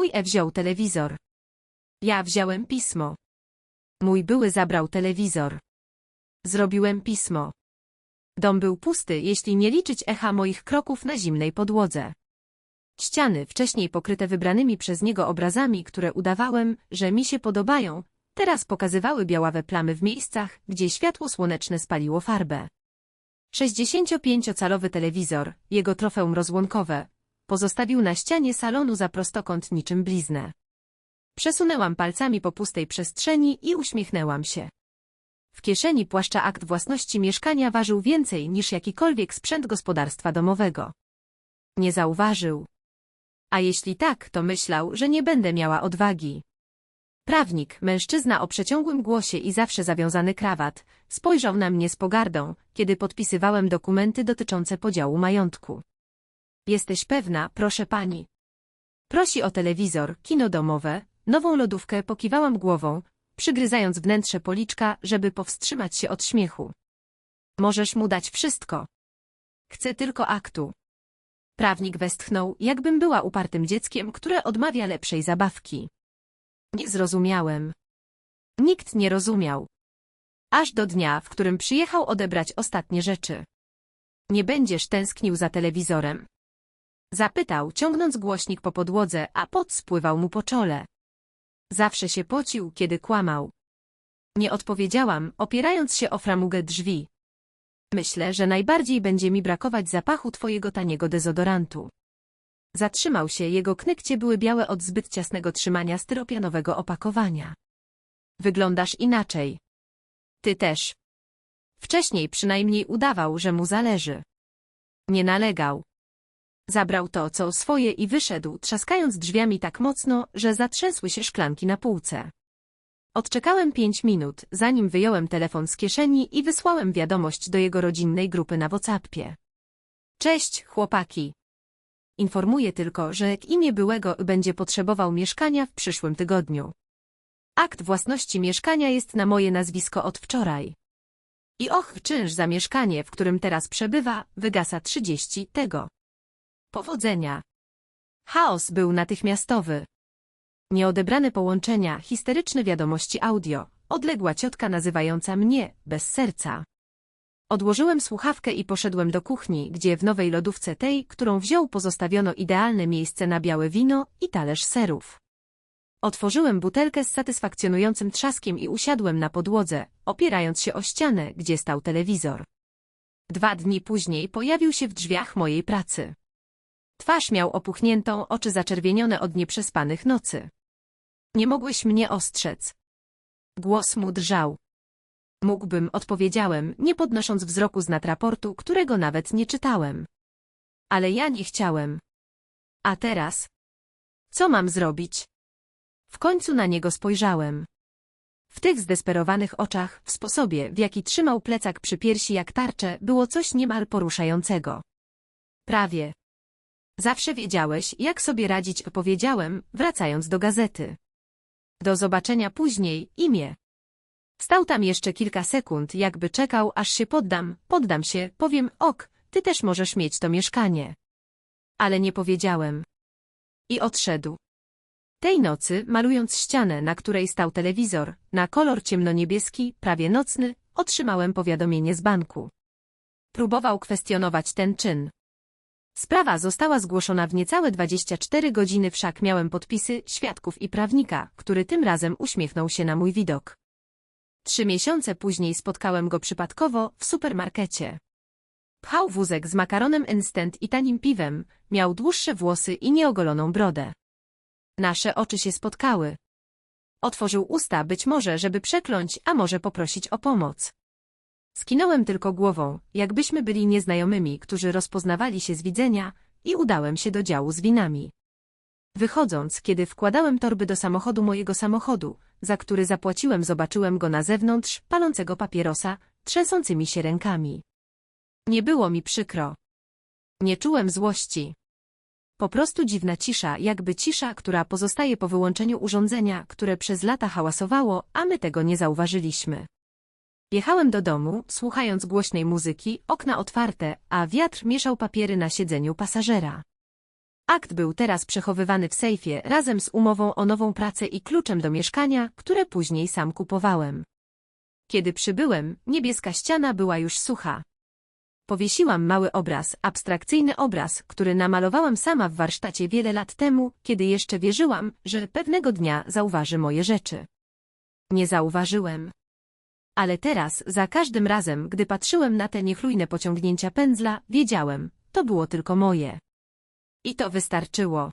Mój E wziął telewizor. Ja wziąłem pismo. Mój były zabrał telewizor. Zrobiłem pismo. Dom był pusty, jeśli nie liczyć echa moich kroków na zimnej podłodze. Ściany, wcześniej pokryte wybranymi przez niego obrazami, które udawałem, że mi się podobają, teraz pokazywały białawe plamy w miejscach, gdzie światło słoneczne spaliło farbę. 65-calowy telewizor, jego trofeum rozłąkowe, pozostawił na ścianie salonu za prostokąt niczym bliznę. Przesunęłam palcami po pustej przestrzeni i uśmiechnęłam się. W kieszeni płaszcza akt własności mieszkania ważył więcej niż jakikolwiek sprzęt gospodarstwa domowego. Nie zauważył. A jeśli tak, to myślał, że nie będę miała odwagi. Prawnik, mężczyzna o przeciągłym głosie i zawsze zawiązany krawat, spojrzał na mnie z pogardą, kiedy podpisywałem dokumenty dotyczące podziału majątku. Jesteś pewna, proszę pani. Prosi o telewizor, kino domowe, nową lodówkę pokiwałam głową, przygryzając wnętrze policzka, żeby powstrzymać się od śmiechu. Możesz mu dać wszystko. Chcę tylko aktu. Prawnik westchnął, jakbym była upartym dzieckiem, które odmawia lepszej zabawki. Nie zrozumiałem. Nikt nie rozumiał. Aż do dnia, w którym przyjechał odebrać ostatnie rzeczy. Nie będziesz tęsknił za telewizorem? Zapytał, ciągnąc głośnik po podłodze, a pot spływał mu po czole. Zawsze się pocił, kiedy kłamał. Nie odpowiedziałam, opierając się o framugę drzwi. Myślę, że najbardziej będzie mi brakować zapachu twojego taniego dezodorantu. Zatrzymał się, jego knykcie były białe od zbyt ciasnego trzymania styropianowego opakowania. Wyglądasz inaczej. Ty też. Wcześniej przynajmniej udawał, że mu zależy. Nie nalegał. Zabrał to, co swoje i wyszedł, trzaskając drzwiami tak mocno, że zatrzęsły się szklanki na półce. Odczekałem pięć minut, zanim wyjąłem telefon z kieszeni i wysłałem wiadomość do jego rodzinnej grupy na WhatsAppie. Cześć, chłopaki. Informuję tylko, że jak imię byłego będzie potrzebował mieszkania w przyszłym tygodniu. Akt własności mieszkania jest na moje nazwisko od wczoraj. I och, czynsz za mieszkanie, w którym teraz przebywa, wygasa 30 tego. Powodzenia. Chaos był natychmiastowy. Nieodebrane połączenia, histeryczne wiadomości audio, odległa ciotka nazywająca mnie, bez serca. Odłożyłem słuchawkę i poszedłem do kuchni, gdzie w nowej lodówce tej, którą wziął pozostawiono idealne miejsce na białe wino i talerz serów. Otworzyłem butelkę z satysfakcjonującym trzaskiem i usiadłem na podłodze, opierając się o ścianę, gdzie stał telewizor. Dwa dni później pojawił się w drzwiach mojej pracy. Twarz miał opuchniętą, oczy zaczerwienione od nieprzespanych nocy. Nie mogłeś mnie ostrzec. Głos mu drżał. Mógłbym, odpowiedziałem, nie podnosząc wzroku z nad raportu, którego nawet nie czytałem. Ale ja nie chciałem. A teraz? Co mam zrobić? W końcu na niego spojrzałem. W tych zdesperowanych oczach, w sposobie, w jaki trzymał plecak przy piersi jak tarczę, było coś niemal poruszającego. Prawie. Zawsze wiedziałeś, jak sobie radzić, powiedziałem, wracając do gazety. Do zobaczenia później, imię. Stał tam jeszcze kilka sekund, jakby czekał, aż się poddam, poddam się, powiem, ok, ty też możesz mieć to mieszkanie. Ale nie powiedziałem. I odszedł. Tej nocy, malując ścianę, na której stał telewizor, na kolor ciemnoniebieski, prawie nocny, otrzymałem powiadomienie z banku. Próbował kwestionować ten czyn. Sprawa została zgłoszona w niecałe 24 godziny, wszak miałem podpisy świadków i prawnika, który tym razem uśmiechnął się na mój widok. Trzy miesiące później spotkałem go przypadkowo w supermarkecie. Pchał wózek z makaronem instant i tanim piwem, miał dłuższe włosy i nieogoloną brodę. Nasze oczy się spotkały. Otworzył usta być może, żeby przekląć, a może poprosić o pomoc. Skinąłem tylko głową, jakbyśmy byli nieznajomymi, którzy rozpoznawali się z widzenia i udałem się do działu z winami. Wychodząc, kiedy wkładałem torby do samochodu mojego samochodu, za który zapłaciłem zobaczyłem go na zewnątrz, palącego papierosa, trzęsącymi się rękami. Nie było mi przykro. Nie czułem złości. Po prostu dziwna cisza, jakby cisza, która pozostaje po wyłączeniu urządzenia, które przez lata hałasowało, a my tego nie zauważyliśmy. Jechałem do domu, słuchając głośnej muzyki, okna otwarte, a wiatr mieszał papiery na siedzeniu pasażera. Akt był teraz przechowywany w sejfie razem z umową o nową pracę i kluczem do mieszkania, które później sam kupowałem. Kiedy przybyłem, niebieska ściana była już sucha. Powiesiłam mały obraz, abstrakcyjny obraz, który namalowałam sama w warsztacie wiele lat temu, kiedy jeszcze wierzyłam, że pewnego dnia zauważy moje rzeczy. Nie zauważyłem. Ale teraz, za każdym razem, gdy patrzyłem na te niechlujne pociągnięcia pędzla, wiedziałem, to było tylko moje. I to wystarczyło.